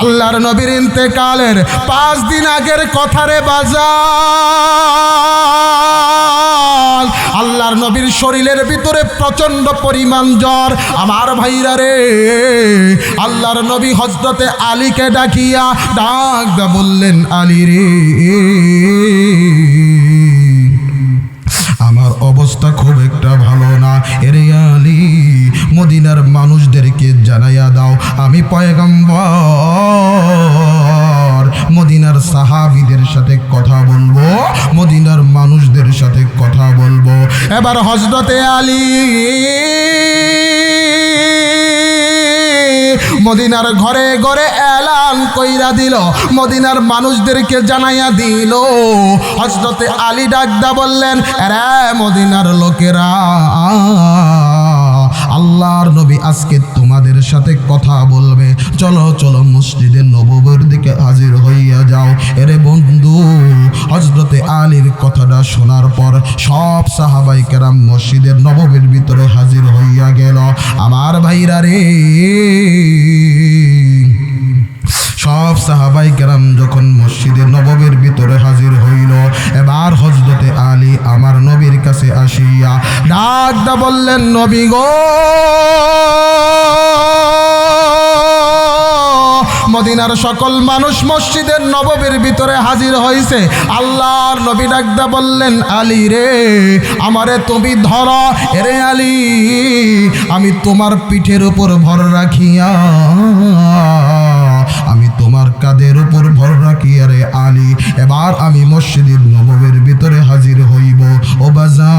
আল্লাহর নবীর ইন্তেকালের পাঁচ দিন আগের কথারে বাজার আল্লাহর নবীর শরীরের ভিতরে প্রচণ্ড পরিমাণ জ্বর। আমার ভাইরা রে, আল্লাহর নবী হজরতে আলীকে ডাকিয়া ডাক দা বললেন, আলী রে। অবস্থা খুব একটা ভালো না। এরে আলী, মদিনার মানুষদেরকে জানাইয়া দাও, আমি পয়গম্বর। মদিনার সাহাবিদের সাথে কথা বলব, মদিনার মানুষদের সাথে কথা বলব। এবার হজরতে আলী মদিনার ঘরে ঘরে এলান কইরা দিল, মদিনার মানুষদেরকে জানাইয়া দিল। হজরতে আলী ডাকদা বললেন রে মদিনার লোকেরা, আল্লাহর নবী আজকে তোমাদের সাথে কথা বলবে। চলো চলো মসজিদের নববের দিকে হাজির হইয়া যাও। এরে বন্ধু হজরতে আলীর কথাটা শোনার পর সব সাহাবাই কেরাম মসজিদের নববের ভিতরে হাজির হইয়া গেল। আমার ভাইরা রে সব সাহাবাই কেরাম যখন মসজিদে নববীর ভিতরে হাজির হইল, এবার হজরতে আলী আমার নবীর কাছে আসিয়া ডাকদা বললেন, নবী গো! মদিনার সকল মানুষ মসজিদের নববীর ভিতরে হাজির হয়েছে আল্লাহর নবী ডাকদা বললেন, আলী রে, আমারে তুমি ধর। এরে আলী, আমি তোমার পিঠের উপর ভর রাখিয়া, আমি কাদের উপর ভর রাখি আরে আলী, এবার আমি মসজিদের নববের ভিতরে হাজির হইব। ও বাজান,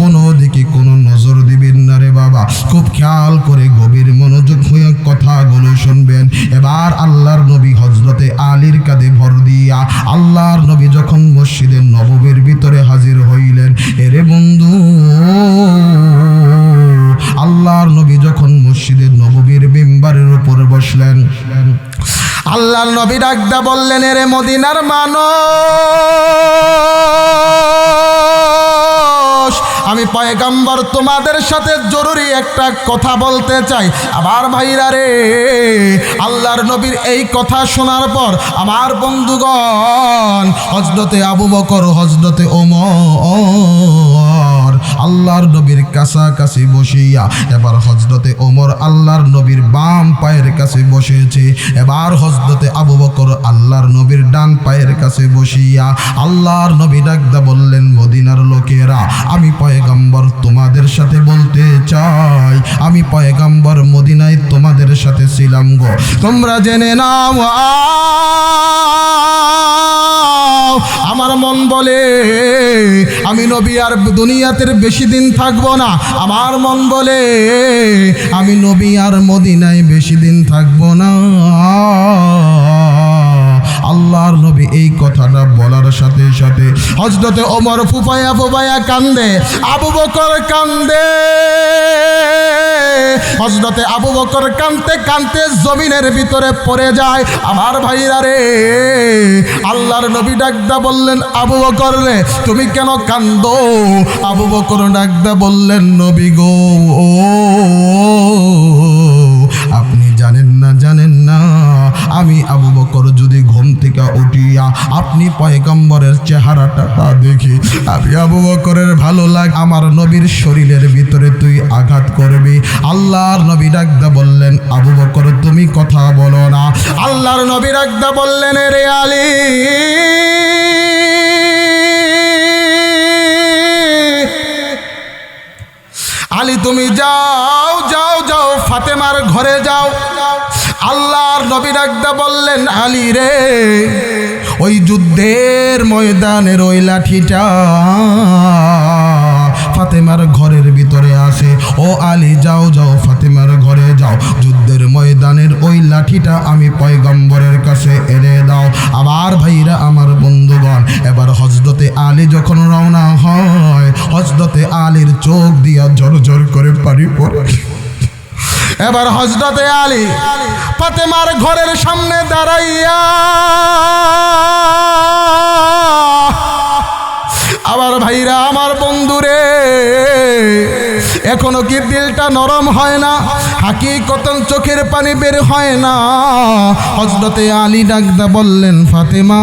কোনো দিকে কোনো নজর দিবেন না রে বাবা। খুব খেয়াল করে গভীর মনোযোগ হয়ে কথাগুলো শুনবেন। এবার আল্লাহর নবী হজরতে আলীর কাঁধে ভর দিয়া আল্লাহর নবী যখন মসজিদের নববের ভিতরে হাজির হইলেন, এরে ডাকদা বললেন, এরে মদিনার মানুষ, আমি পয়গাম্বর তোমাদের সাথে জরুরি একটা কথা বলতে চাই। আমার ভাইরা রে, আল্লাহর নবীর এই কথা শোনার পর আমার বন্ধুগণ হজরতে আবু বকর হজরতে ওমর আল্লাহর নবীর কাছাকাছি বসিয়া, এবার হজরতে ওমর আল্লাহর নবীর বাম পায়ের কাছে বসেছে এবার হজরতে আবু বকর আল্লাহর নবীর ডান পায়ের কাছে বসিয়া, আল্লাহর নবী ডাকদা বললেন, মদিনার লোকেরা, আমি পয়গাম্বর তোমাদের সাথে বলতে চাই, আমি পয়গাম্বর মদিনায় তোমাদের সাথে ছিলাম গো। তোমরা জেনে নাও আমার মন বলে, আমি নবী আর দুনিয়াতে বেশি দিন থাকব না। আমার মন বলে, আমি নবী আর মদিনায় বেশি দিন থাকব না। আল্লাহর নবী এই কথাটা বলার সাথে সাথে হজরতে ওমর ফুফায়া ফুফায়া কান্দে, আবু বকর কান্দে। হজরতে আবু বকর কানতে কানতে জমিনের ভিতরে পড়ে যায়। আমার ভাইরা রে, আল্লাহর নবী ডাকদা বললেন, আবু বকর রে, তুমি কেন কান্দো? আবু বকর ডাকদা বললেন, নবী গো, ও, আপনি জানেন না জানেন না, আমি আবু বকর যদি আপনি পয়গম্বরের চেহারাটা দেখি। আমি আবু বকরের ভালো লাগ আমার নবীর শরীরের ভিতরে তুই আঘাত করবি। আল্লাহর নবী ডাকদা বললেন, আবু বকর, তুমি কথা বলো না। আল্লাহর নবী ডাকদা বললেন রে আলী আলী তুমি যাও যাও যাও, ফাতেমার ঘরে যাও। নবী ডাকদা বললেন, আলী রে, ওই যুদ্ধের ময়দানের ওই লাঠিটা। ফাতেমার ঘরের ভিতরে আসে ও আলী, যাও যাও, ফাতেমার ঘরে যাও। যুদ্ধের ময়দানের ওই লাঠিটা আমি পয়গম্বরের কাছে এনে দাও। আবার ভাইরা আমার বন্ধুগণ, এবার হজরতে আলী যখন রওনা হয় হজরতে আলীর চোখ দিয়া ঝর ঝর করে পারি পড়ে। এবার হজরতে আলী ফাতেমার ঘরের সামনে দাঁড়াইয়া আবার ভাইরা, আমার বন্ধুরে, এখনও কি দিলটা নরম হয় না? হাকিকতন চোখের পানি বের হয় না? হজরতে আলী ডাকদা বললেন, ফাতেমা,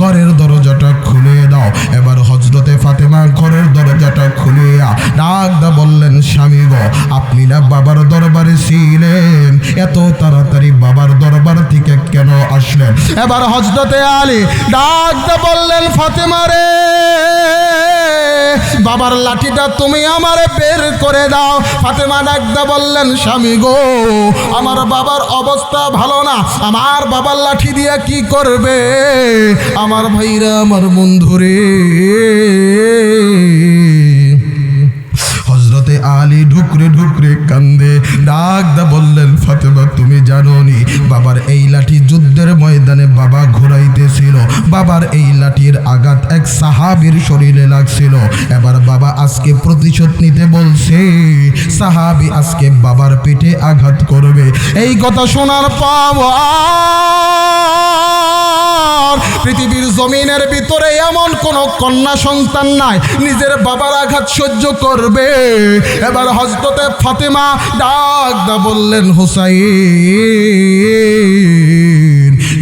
ঘরের দরজাটা খুলে দাও। এবার হজরতে ফাতেমা ঘরের দরজাটা খুলিয়া ডাকদা বললেন, স্বামী গো, আপনি না বাবার দরবারে ছিলেন? এত তাড়াতাড়ি বাবার দরবার থেকে কেন আসলেন? এবার হজরতে আলী ডাকদা বললেন, ফাতেমা রে, বাবার লাঠিটা তুমি আমারে বের করে দাও। ফাতেমা ডাকদা বললেন, স্বামী গো, আমার বাবার অবস্থা ভালো না। আমার বাবার লাঠি দিয়ে কি করবে? আমার ভাইরা, আমার বন্ধুরে আলী ঢুকরে ঢুকরে কান্দে। ডাক দা বললেন, ফাতেমা, তুমি জানো নি বাবার এই লাঠি যুদ্ধের ময়দানে বাবা ঘোরাইতেছিল। বাবার এই লাঠির আঘাত এক সাহাবীর শরীরে লাগছিল। এবার বাবা আজকে প্রতিশোধ নিতে বলছে, সাহাবি আজকে বাবার পেটে আঘাত করবে। এই কথা শোনার পাওয়া পৃথিবীর জমিনের ভিতরে এমন কোন কন্যা সন্তান নাই, নিজের বাবার আঘাত সহ্য করবে। এবার হজরতে ফাতেমা ডাক দা বললেন হুসাইন।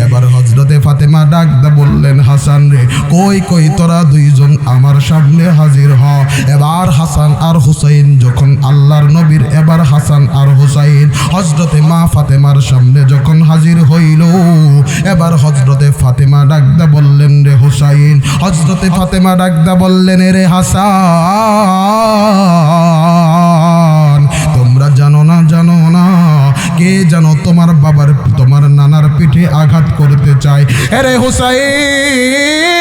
এবার হজরতে ফাতেমা ডাক দা বললেন হাসান রে কই, তোরা দুইজন আমার সামনে হাজির হ। এবার হাসান আর হুসাইন, যখন আল্লাহর নবীর, এবার হাসান আর হুসাইন হজরতে মা ফাতেমার সামনে যখন হাজির হইল, এবার হজরতে ফাতেমা ডাকদা বললেন, রে হুসাইন হজরতে ফাতেমা ডাকদা বললেন রে হাসান, তোমরা জানো না জানো না, কে জানো তোমার বাবার, তোমার নানার পিঠে আঘাত করতে চায়? এরে হুসাইন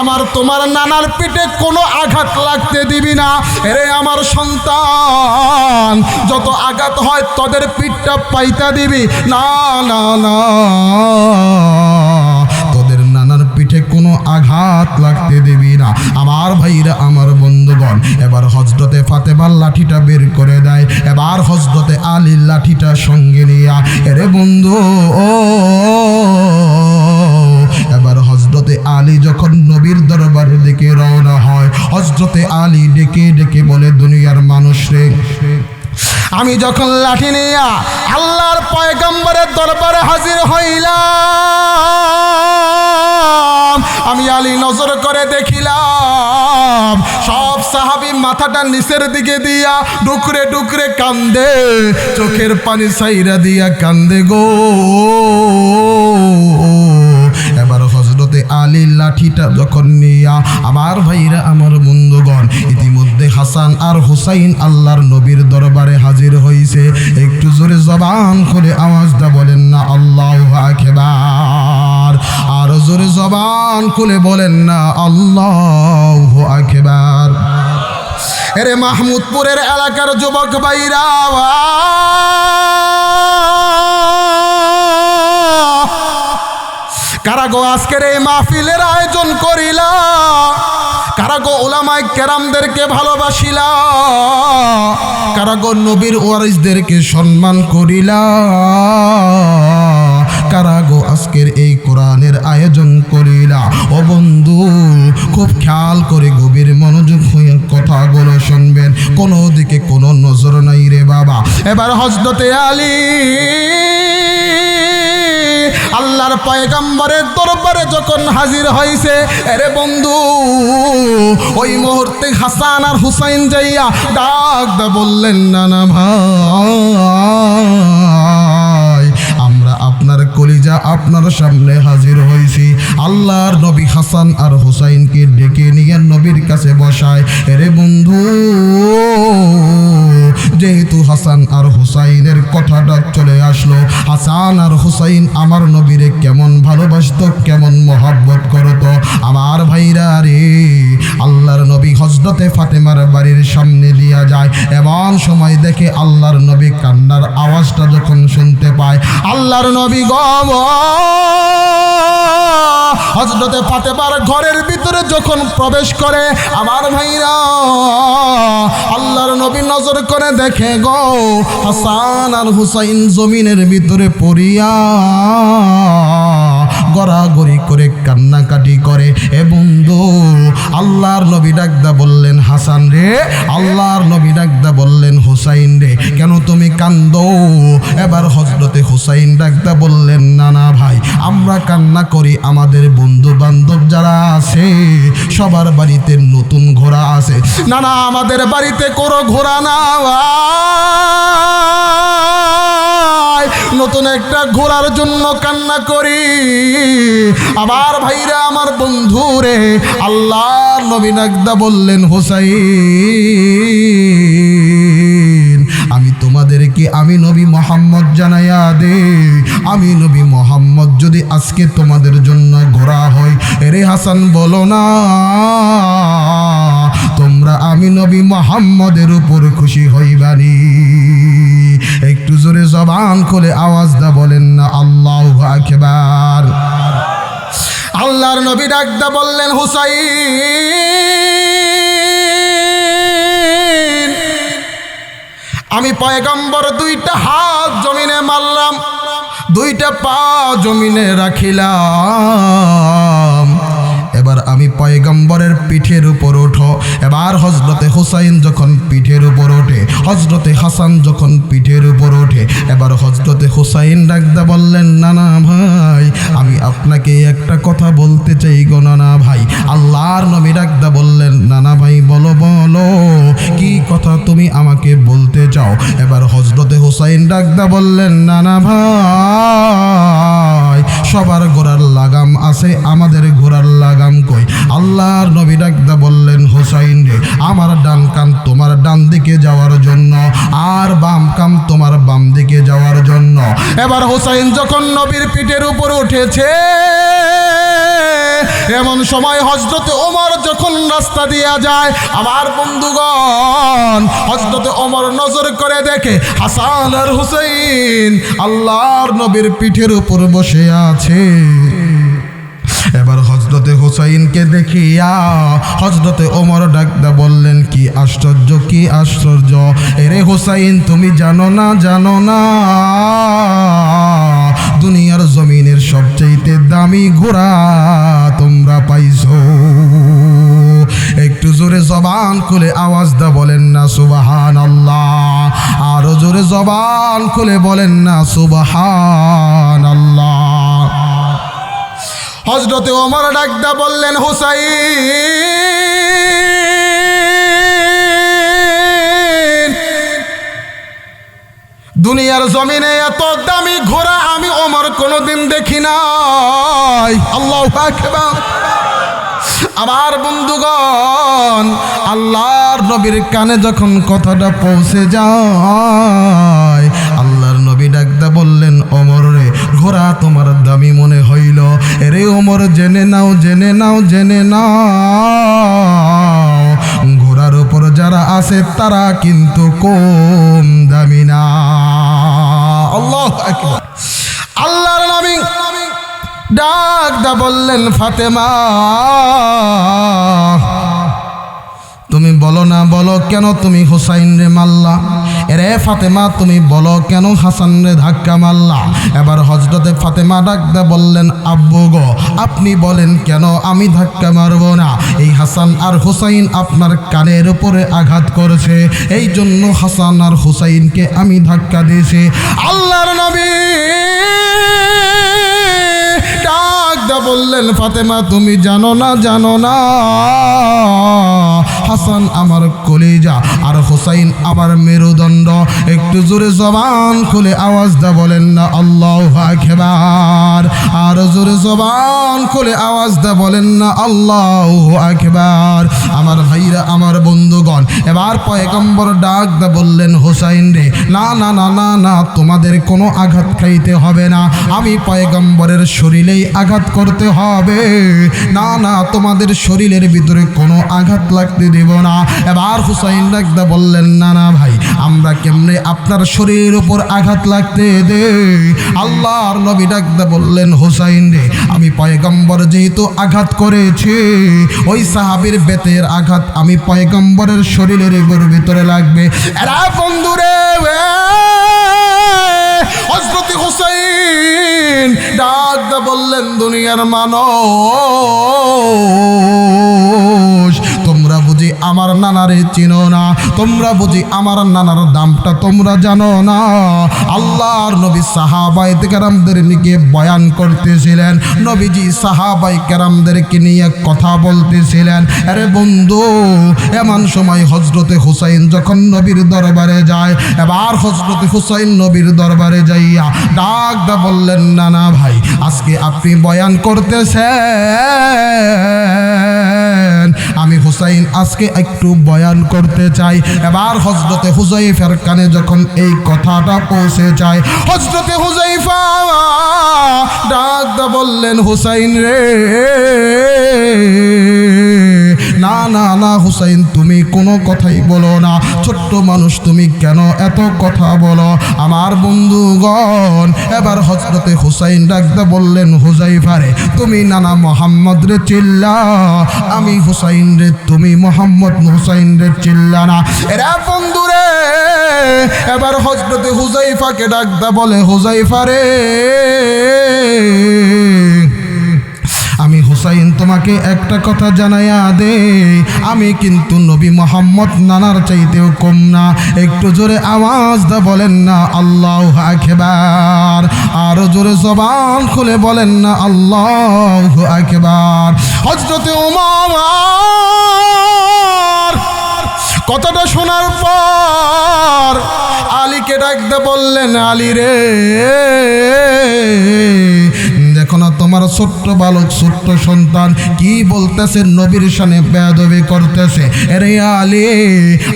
আমার তোমার নানার পিঠে কোনো আঘাত লাগতে দিবি না। এরে আমার সন্তান, যত আঘাত হয় তোদের পিঠটা পাইতা দিবি। না না না, তোদের নানার পিঠে কোনো আঘাত লাগতে দিবি না। আমার ভাইরা আমার বন্ধুগণ, এবার হজরতে ফাতেমার লাঠিটা বের করে দেয়। এবার হজরতে আলীর লাঠিটা সঙ্গে নিয়া, এরে বন্ধু, ও যখন লাঠি নিয়া আল্লাহর পয়গম্বরের দরবারে হাজির হইলাম, আমি আলী নজর করে দেখিলাম, সব সাহাবি মাথাটা নিচের দিকে দিয়া ডুকরে ডুকরে কান্দে, চোখের পানি সাইরা দিয়া কান্দে গো। এবার হজরতে আলীর লাঠিটা যখন নিয়া, আমার ভাইরা, আমার আর হুসাইন আল্লাহর নবীর দরবারে হাজির হইছে। একটু জোরে জবান করে আওয়াজটা বলেন না, আল্লাহ আখেবার আর জোরে জবান খুলে বলেন না, আল্লাহ আখেবার এরে মাহমুদপুরের এলাকার যুবক বাইরা কারাগো আজকের এই মাহফিলের আয়োজন করিলা? কারাগো ওলামায় কেরামদেরকে ভালোবাসিলা কারাগো নবীর ওয়ারিসদেরকে সম্মান করিলা কারাগো আজকের এই কোরআনের আয়োজন করিলা ও বন্ধু, খুব খেয়াল করে গভীর মনোযোগ হয়ে কথাগুলো শুনবেন। কোনো দিকে কোনো নজর নাই রে বাবা। এবার হজরতে আলী আল্লাহর পয়গাম্বরের দরবারে যখন হাজির হয়েছে এরে বন্ধু, ওই মুহূর্তে হাসান আর হুসাইন যাইয়া ডাক দা বললেন না না ভাই আপনার আপনার সামনে হাজির হয়েছি। আল্লাহর নবী হাসান আর হুসাইনকে ডেকে নিয়ে নবীর কাছে বসায়, এরে বন্ধু, যেহেতু হাসান আর হুসাইনের কথাটা চলে আসলো, হাসান আর হুসাইন আমার নবীরে কেমন ভালোবাসত, কেমন মহাব্বত করতো। আমার ভাইরা রে, আল্লাহর নবী হজরতে ফাতেমার বাড়ির সামনে দিয়া যায়। এমন সময় দেখে আল্লাহর নবী কান্নার আওয়াজটা আল্লাহর নবী গব হজরতে ফাতেমার ঘরের ভিতরে যখন প্রবেশ করে, আমার ভাইরা, আল্লাহর নবী নজর করে দেখে গো, হাসান আর হুসাইন জমিনের ভিতরে পড়িয়া গড়াগড়ি করে কান্নাকাটি করে। এ বন্ধু, আল্লাহর নবী ডাকদা বললেন, হাসান রে, আল্লাহর নবী ডাকদা বললেন, হুসাইন রে, কেন তুমি কান্দো? এবার হজরতে হুসাইন ডাকদা বললেন না না ভাই, আমরা কান্না করি, আমাদের বন্ধু বান্ধব যারা আছে, সবার বাড়িতে নতুন ঘোড়া আছে। না না আমাদের বাড়িতে কোনো ঘোড়া না। নতুন একটা ঘোড়ার জন্য কান্না করি। আবার ভাইরা আমার বন্ধু রে আল্লাহ নবীন একদা বললেন, হোসাইন, আমি তোমাদেরকে আমি নবী মোহাম্মদ জানাইয়া দে আমি নবী মোহাম্মদ যদি আজকে তোমাদের জন্য ঘোরা হয় রে হাসান বলো না, তোমরা আমি নবী মোহাম্মদের উপর খুশি হইবানি। জবান খুলে আওয়াজ দা বলেন না, আল্লাহ আকবার। আল্লাহর নবী ডাকদা বললেন, হুসাইন, আমি পয়গম্বর দুইটা হাত জমিনে মারলাম, দুইটা পা জমিনে রাখিলাম। এবার আমি পয়গম্বরের পিঠের উপর হুসাইন যখন পিঠের উপর ওঠে হজরতে হাসান যখন পিঠের উপর ওঠে, এবার হজরতে হুসাইন ডাকদা বললেন না না ভাই, আমি আপনাকে একটা কথা বলতে চাই গো নানা ভাই। আল্লাহর নবী ডাকদা বললেন, নানা ভাই, বলো বলো, কি কথা তুমি আমাকে বলতে চাও? এবার হজরতে হুসাইন ডাকদা বললেন, নানা ভাই, সবার ঘোড়ার লাগাম আছে, আমাদের ঘোড়ার লাগাম কই? আল্লাহর নবী ডাকদা বললেন, হুসাইন রে, আমার ডান কান তোমার ডান দিকে যাওয়ার জন্য, আর বাম কাম তোমার বাম দিকে যাওয়ার জন্য। এবার হুসাইন যখন নবীর পিঠের উপর উঠেছে, এমন সময় হজরতে ওমর যখন রাস্তা দিয়া যায়, আমার বন্ধুগণ হজরতে ওমর নজর করে দেখে, হাসান আর হুসাইন আল্লাহর নবীর পিঠের উপর বসে আছে। হুসাইনকে দেখিয়া হজরতে ওমর ডাকদা বললেন, কি আশ্চর্য কি আশ্চর্য। এরে হুসাইন, তুমি জানো না জানো না। দুনিয়ার জমিনের সবচেয়ে দামি ঘোড়া তোমরা পাইছো। একটু জোরে জবান খুলে আওয়াজ দা বলেন না সুবাহান আল্লাহ আরও জোরে জবান খুলে বলেন না সুবাহান আল্লাহ হজরতে ওমর ডাকদা বললেন, হুসাইন, দুনিয়ার জমিনে এত দামি ঘোড়া আমি ওমর কোনোদিন দেখি নাই। আল্লাহ আমার বন্ধুগণ, আল্লাহর নবীর কানে যখন কথাটা পৌঁছে যায়, আল্লাহর নবী ডাকদা বললেন, ওমর রে, ঘোড়া তোমার দামি মনে রে ওমর জেনে নাও জেনে নাও জেনে নাও। ঘোড়ার উপর যারা আছে তারা কিন্তু কম দামি না। আল্লাহর নবী ডাক দা বললেন ফাতেমা। তুমি বলো না, বলো কেন তুমি হুসাইন রে মাল্লা? এরে ফাতেমা, তুমি বলো কেন হাসান রে ধাক্কা মারলা? এবার হজরতে ফাতেমা ডাকদা বললেন, আব্বু গো, আপনি বলেন কেন আমি ধাক্কা মারবো না? এই হাসান আর হুসাইন আপনার কানের উপরে আঘাত করেছে। এই জন্য হাসান আর হুসাইনকে আমি ধাক্কা দিয়েছি। আল্লাহর নবী ডাকদা বললেন, ফাতেমা, তুমি জানো না জানো না। হাসান আমার কলিজা আর হোসাইন আমার মেরুদণ্ড। একটু জোরে জবান খুলে আওয়াজ দা বলেন না, আল্লাহ আখেবার আর জোরে জবান খুলে আওয়াজ দা বলেন না, আল্লাহ আখেবার আমার ভাইরা, আমার বন্ধুগণ, এবার পয়গম্বর ডাক দা বললেন, হোসাইন রে, না না না না না, তোমাদের কোনো আঘাত খাইতে হবে না। আমি পয়গম্বরের শরীরেই আঘাত করতে হবে। না না, তোমাদের শরীরের ভিতরে কোনো আঘাত লাগতে দেব না। এবার হুসাইন ডাকদা বললেন, না না ভাই, আমরা কেমনে আপনার শরীরের উপর আঘাত লাগতে দে? আল্লাহর নবী ডাকদা বললেন, হুসাইন রে, আমি পয়গম্বর যেহেতু আঘাত করেছি, ওই সাহাবীর বেতের আঘাত আমি পয়গম্বরের শরীরের উপর ভিতরে লাগবে। এরা বন্ধুরে হজরত হুসাইন ডাক বললেন, দুনিয়ার বুঝি আমার নানারে চিনো না। তোমরা বুঝি আমার নানার দামটা তোমরা জানো না। আল্লাহর নবী সাহাবাই কেরামদের নিয়ে বয়ান করতেছিলেন। নবীজি সাহাবাই কেরামদেরকে নিয়ে কথা বলতেছিলেন। আরে বন্ধু, এমন সময় হজরতে হুসাইন যখন নবীর দরবারে যায়, এবার হজরতে হুসাইন নবীর দরবারে যাইয়া ডাক দা বললেন না না ভাই, আজকে আপনি বয়ান করতেছেন? আমি হুসাইন আজকে একটু বয়ান করতে চাই। এবার হজরতে হুজাইফার কানে যখন এই কথাটা পৌঁছে যায় হজরতে হুজাইফা ডাক বললেন, হুসাইন রে না না না, হুসাইন, তুমি কোনো কথাই বলো না। ছোট্ট মানুষ, তুমি কেন এত কথা বলো? আমার বন্ধুগণ, এবার হজরতে হুসাইন ডাকতে বললেন, হুজাইফারে, তুমি নানা মোহাম্মদ রে চিল্লা। আমি হুসাইন রে তুমি মোহাম্মদ হুসাইন রে চিল্লা না। এরা বন্ধু রে এবার হজরতে হুজাইফাকে ডাকতে বলে হুজাইফা রে আমি হুসাইন তোমাকে একটা কথা জানাইয়া দে। আমি কিন্তু নবী মোহাম্মদ নানার চাইতেও কম না। একটু জোরে আওয়াজ দা বলেন না, আল্লাহ আখেবার আরও জোরে জবান খুলে বলেন না, আল্লাহ আখেবার হজরতে উমার কথাটা শোনার পর আলীকে ডাকতে বললেন, আলী রে। তোমার ছোট্ট বালক, ছোট্ট সন্তান কি বলতেছে? নবীর সানে বেদবি করতেছে। এরে আলে,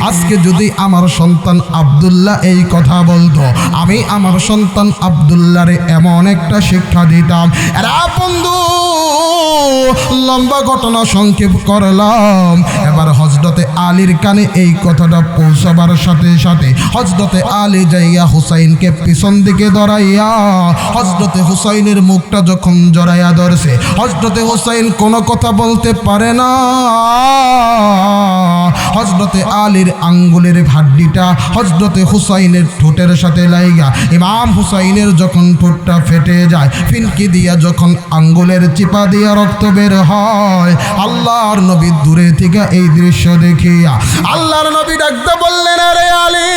আজকে যদি আমার সন্তান আবদুল্লাহ এই কথা বলতো, আমি আমার সন্তান আব্দুল্লাহরে এমন একটা শিক্ষা দিতাম। এরা বন্ধু লম্বা ঘটনা সংক্ষেপ করলাম। এবার হজরতে আলীর কানে এই কথাটা পৌঁছাবার সাথে সাথে হজরতে আলী যাইয়া হুসাইনকে পিছন দিকে ধরাইয়া হজরতে হুসাইনের মুখটা যখন জড়াইয়া ধরছে হজরতে হুসাইন কোনো কথা বলতে পারে না। হজরতে আলীর আঙ্গুলের ভাড্ডিটা হজরতে হুসাইনের ঠোঁটের সাথে লাইগা। ইমাম হুসাইনের যখন ঠোঁটটা ফেটে যায়, ফিনকি দিয়া যখন আঙ্গুলের চিপা দিয়া রক্ত বের হয়। আল্লাহর নবী দূরে থেকে এই দৃশ্য দেখিয়া আল্লাহর নবী ডাকতে বললেন, আরে আলী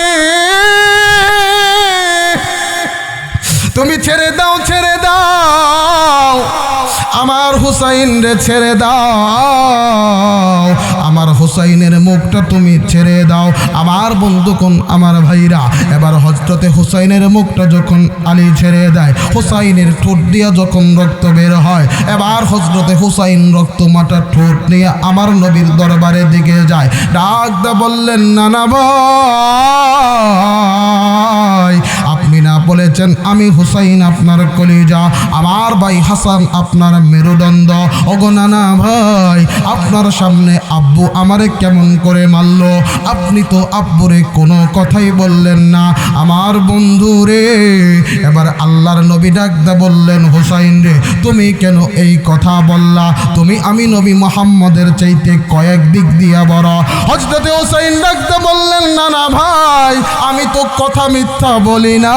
আমার হুসাইন রে ছেড়ে দাও। আমার হুসাইনের মুখটা তুমি ছেড়ে দাও। আমার বন্ধু কোন? আমার ভাইরা। এবার হজরতে হুসাইনের মুখটা যখন আলী ছেড়ে দেয়, হুসাইনের ঠোঁট দিয়ে যখন রক্ত বের হয়, এবার হজরতে হুসাইন রক্ত মাটা ঠোঁট নিয়ে আমার নবীর দরবারের দিকে যায়। ডাক দা বললেন, নানা ভাই আপনি না বলেছেন, আমি হুসাইন আপনার কলিজা, আমার ভাই হাসান আপনার মেরুদণ্ড। ওগো নানা ভাই, আপনার সামনে আব্বু আমারে কেমন করে মারল? আপনি তো আব্বুরে কোনো কথাই বললেন না। আমার বন্ধু রে, এবার আল্লাহর নবী ডাকদা বললেন, হুসাইন রে, তুমি কেন এই কথা বললা? তুমি আমি নবী মোহাম্মদের চাইতে কয়েক দিক দিয়া বড়। হজরতে হুসাইন ডাকদা বললেন না না ভাই, আমি তো কথা মিথ্যা বলি না।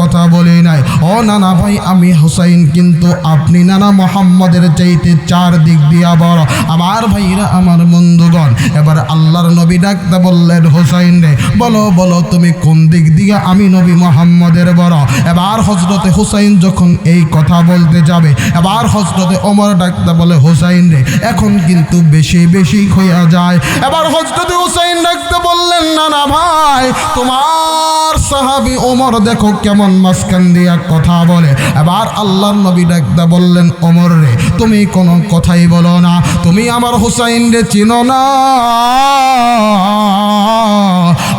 কথা বলি নাই। ও নানা ভাই, আমি হুসাইন, কিন্তু আপনি নানা মোহাম্মদের চাইতে চার দিক দিয়া বড়। আমার ভাইরা, আমার বন্ধুগণ, এবার আল্লাহর নবী ডাকতে বললেন, হুসাইন রে, বলো বলো, তুমি কোন দিক দিয়া আমি নবী মোহাম্মদের বড়? এবার হজরতে হুসাইন যখন এই কথা বলতে যাবে, এবার হজরতে ওমর ডাকতে বলে, হুসাইন রে, এখন কিন্তু বেশি বেশি হইয়া যায়। এবার হজরতে হুসাইন ডাকতে বললেন না না ভাই, তোমার সাহাবি ওমর দেখো কেমন মাঝখান দিয়া কথা বলে? এবার আল্লাহর নবী ডাকতে বললেন অমর রে, তুমি কোনো কথাই বলো না। তুমি আমার হুসাইন রে চিনো না।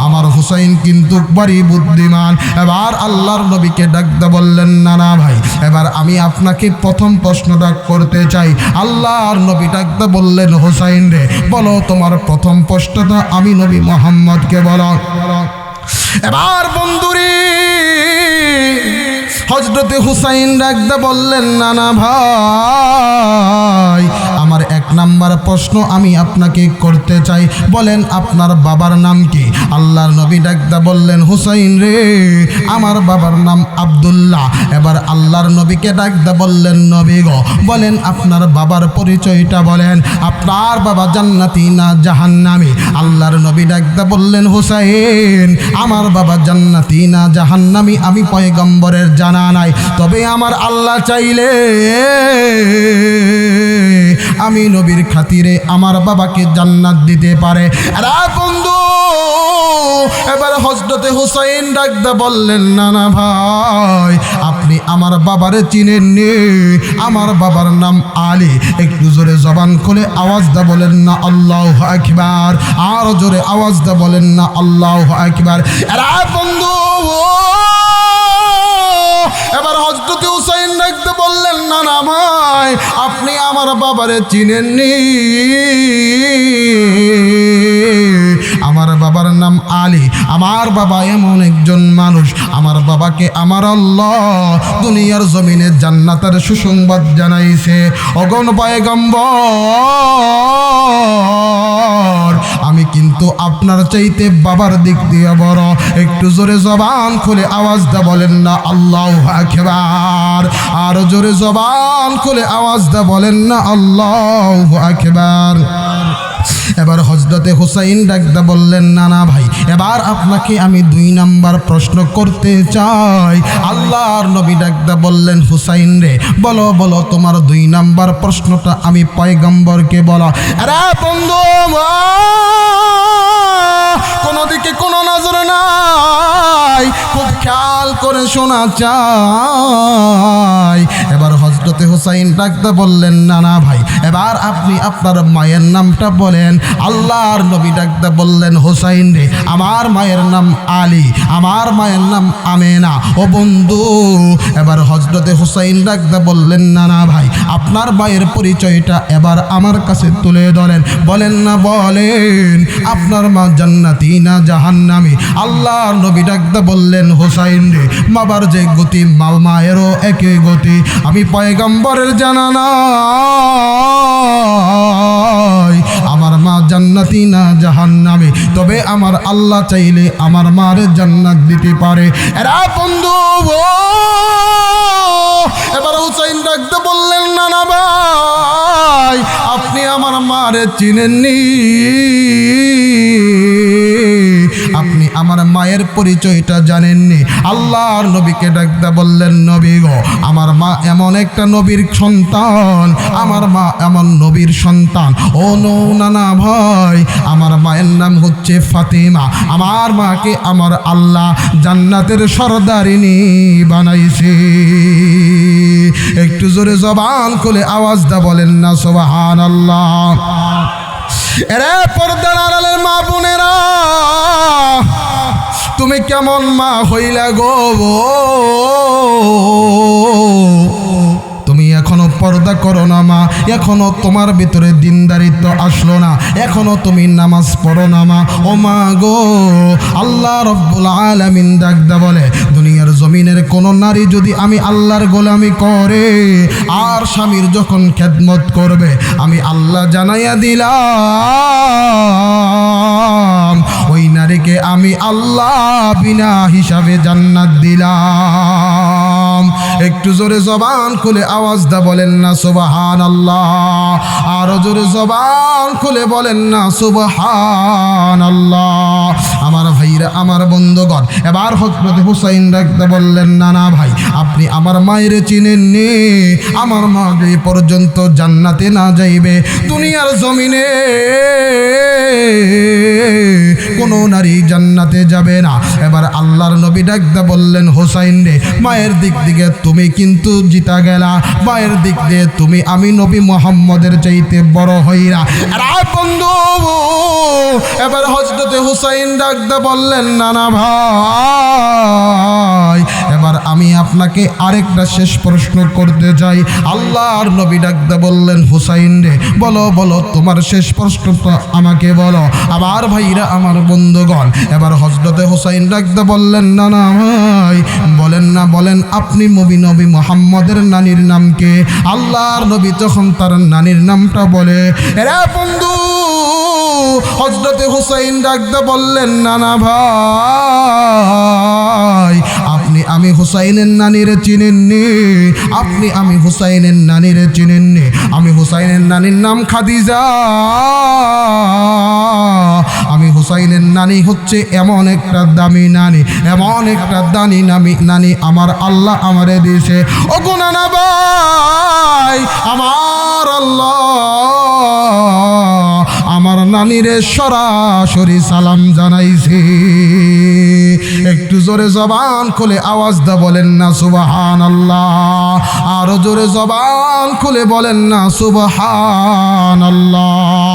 আমার হুসাইন কিন্তু বাড়ি বুদ্ধিমান। এবার আল্লাহর নবীকে ডাকতে বললেন না না ভাই, এবার আমি আপনাকে প্রথম প্রশ্নটা করতে চাই। আল্লাহর নবী ডাকতে বললেন, হুসাইন রে, বলো তোমার প্রথম প্রশ্নটা আমি নবী মোহাম্মদকে বলো। এবার বন্ধুরি হজরতে হুসাইন ডাকতে বললেন নানা নাম নাম্বার প্রশ্ন আমি আপনাকে করতে চাই। বলেন আপনার বাবার নাম কি? আল্লাহর নবী ডাকদা বললেন, হুসাইন রে, আমার বাবার নাম আব্দুল্লাহ। এবার আল্লাহর নবীকে ডাকদা বললেন, নবী গো। বলেন, আপনার বাবার পরিচয়টা বলেন। আপনার বাবা জান্নাতি না জাহান্নামী? আল্লাহর নবী ডাকদা বললেন, হুসাইন, আমার বাবা জান্নাতি না জাহান্নামী। আমি পয়গম্বরের জানা নাই। তবে আমার আল্লাহ চাইলে আমি নবীর খাতিরে আমার বাবাকে জান্নাত দিতে পারে। বন্ধু, এবার হজরতে হুসাইন ডাকদা বললেন না না ভাই, আপনি আমার বাবারে চিনেননি। আমার বাবার নাম আলী। একটু জোরে জবান খুলে আওয়াজ দা বলেন, না, আল্লাহ আকবার। আরও জোরে আওয়াজ দা বলেন, না, আল্লাহ আকবার। এরা বন্ধু এবার হজরত হুসাইন ডাকতে বললেন, না না ভাই, আপনি আমার বাবারে চিনেননি। আমার বাবার নাম আলী। আমার বাবা এমন একজন মানুষ। আমার বাবাকে আমার আল্লাহ দুনিয়ার জমিনে জান্নাতের সুসংবাদ জানাইছে। অগণ পায়গম্বর আমি কিন্তু আপনার চাইতে বাবার দিক দিয়ে বড়। একটু জোরে জবান খুলে আওয়াজ দা বলেন না, আল্লাহ আখেবার আর জোরে জবান খুলে আওয়াজ দা বলেন না, আল্লাহ আখেবার এবার হজরতে হুসাইন ডাকদা বললেন না না ভাই, এবার আপনাকে আমি দুই নাম্বার প্রশ্ন করতে চাই। আল্লাহর নবী ডাকদা বললেন, হুসাইন রে, বলো বলো, তোমার দুই নাম্বার প্রশ্নটা আমি পয়গম্বরকে বলো। আরে বন্ধু করে শোনা চাই এবার হজরতে হুসাইন ডাকতে বললেন না না ভাই এবার আপনি আপনার মায়ের নামটা বলেন। আল্লাহর নবী ডাকতে বললেন, হুসাইন রে, আমার মায়ের নাম আলী, আমার মায়ের নাম আমেনা। ও বন্ধু, এবার হজরতে হুসাইন ডাকতে বললেন না না ভাই, আপনার মায়ের পরিচয়টা এবার আমার কাছে তুলে ধরেন। বলেন, না, বলেন, আপনার মা জান্নাতি না জাহান্নামি? আল্লাহর নবী ডাকতে বললেন, হোসাইন রে, বাবার যে গতি মা মায়েরও একই গতি। আমি পয়গম্বরের জানা নাই আমার মা জান্নাতি না জাহান নামে তবে আমার আল্লাহ চাইলে আমার মার জান্নাত দিতে পারে। এরা বন্ধু এবার হুসাইন ডাকতে বললেন না না ভাই, আপনি আমার মারে চিনেননি? আমার মায়ের পরিচয়টা জানেননি। আল্লাহর নবীকে ডাকতে বললেন, নবী গো, আমার মা এমন একটা নবীর সন্তান, আমার মা এমন নবীর সন্তান। ও নো না না ভাই, আমার মায়ের নাম হচ্ছে ফাতিমা। আমার মাকে আমার আল্লাহ জান্নাতের সরদারিনী বানাইছে। একটু জোরে জবান খুলে আওয়াজ দা বলেন না সোবাহান আল্লাহ এরে পর্দার আড়ালের মা বোনেরা তুমি কেমন মা হইলা গো তুমি এখনও পর্দা করো না মা, এখনও তোমার ভিতরে দিনদারিত্ব আসলো না, এখনও তুমি নামাজ পড়ো না মা। ও মা গো, আল্লাহ রব্বুল আলামিন ডাকদা বলে, দুনিয়ার জমিনের কোন নারী যদি আমি আল্লাহর গোলামি করে, আর স্বামীর যখন খেদমত করবে, আমি আল্লাহ জানাইয়া দিলাম। নারীকে আমি আল্লাহ বিনা হিসাবে জান্নাত দিলাম। একটু জোরে জবান খুলে আওয়াজ দা বলেন না সুবাহান আল্লাহ আরও জোরে জবান খুলে বলেন না সুবাহান আল্লাহ আমার ভাইরা, আমার বন্ধুগণ, এবার হজরত হুসাইন ডাকতে বললেন, না না ভাই, আপনি আমার মায়ের চিনেননি। আমার মা যে পর্যন্ত জান্নাতে না যাইবে, দুনিয়ার জমিনে নারী জান্নাতে যাবে না। এবার আল্লাহর নবী ডাকতে বললেন, হোসাইন রে, মায়ের দিক দিকে তুমি কিন্তু জিতা গেলা। মায়ের দিক দিয়ে তুমি আমি নবী মোহাম্মদের চাইতে বড় হইরা। বন্ধু এবার হজরতে হুসাইন ডাকতে বললেন, নানা এবার আমি আপনাকে আরেকটা শেষ প্রশ্ন করতে চাই। আল্লাহর নবী ডাকতে বললেন, হুসাইন রে, বলো বলো, তোমার শেষ প্রশ্নটা আমাকে বলো। আবার ভাইরা, আমার বন্ধুগণ, এবার হজরতে হুসাইন ডাকতে বললেন, না না ভাই, বলেন না, বলেন, আপনি নবী নবী মোহাম্মদের নানির নামকে আল্লাহর নবী তখন তার নানির নামটা বলে, এরা বন্ধু হজরতে হুসাইন ডাকতে বললেন, না না ভাই আমি হুসাইনের নানিরে চিনেননি। আপনি আমি হুসাইনের নানিরে চিনেননি। আমি হুসাইনের নানির নাম খাদিজা। আমি হুসাইনের নানি হচ্ছে এমন একটা দামি নানি, এমন একটা দানি নামি নানি আমার আল্লাহ আমারে দিয়েছে। ও গুনানা ভাই, আমার আল্লাহ। আমার নানিরে সরাসরি সালাম জানাইছি। জোরে জবান খুলে আওয়াজ দা বলেন না সুবাহান আল্লাহ আরও জোরে জবান খুলে বলেন না সুবাহান আল্লাহ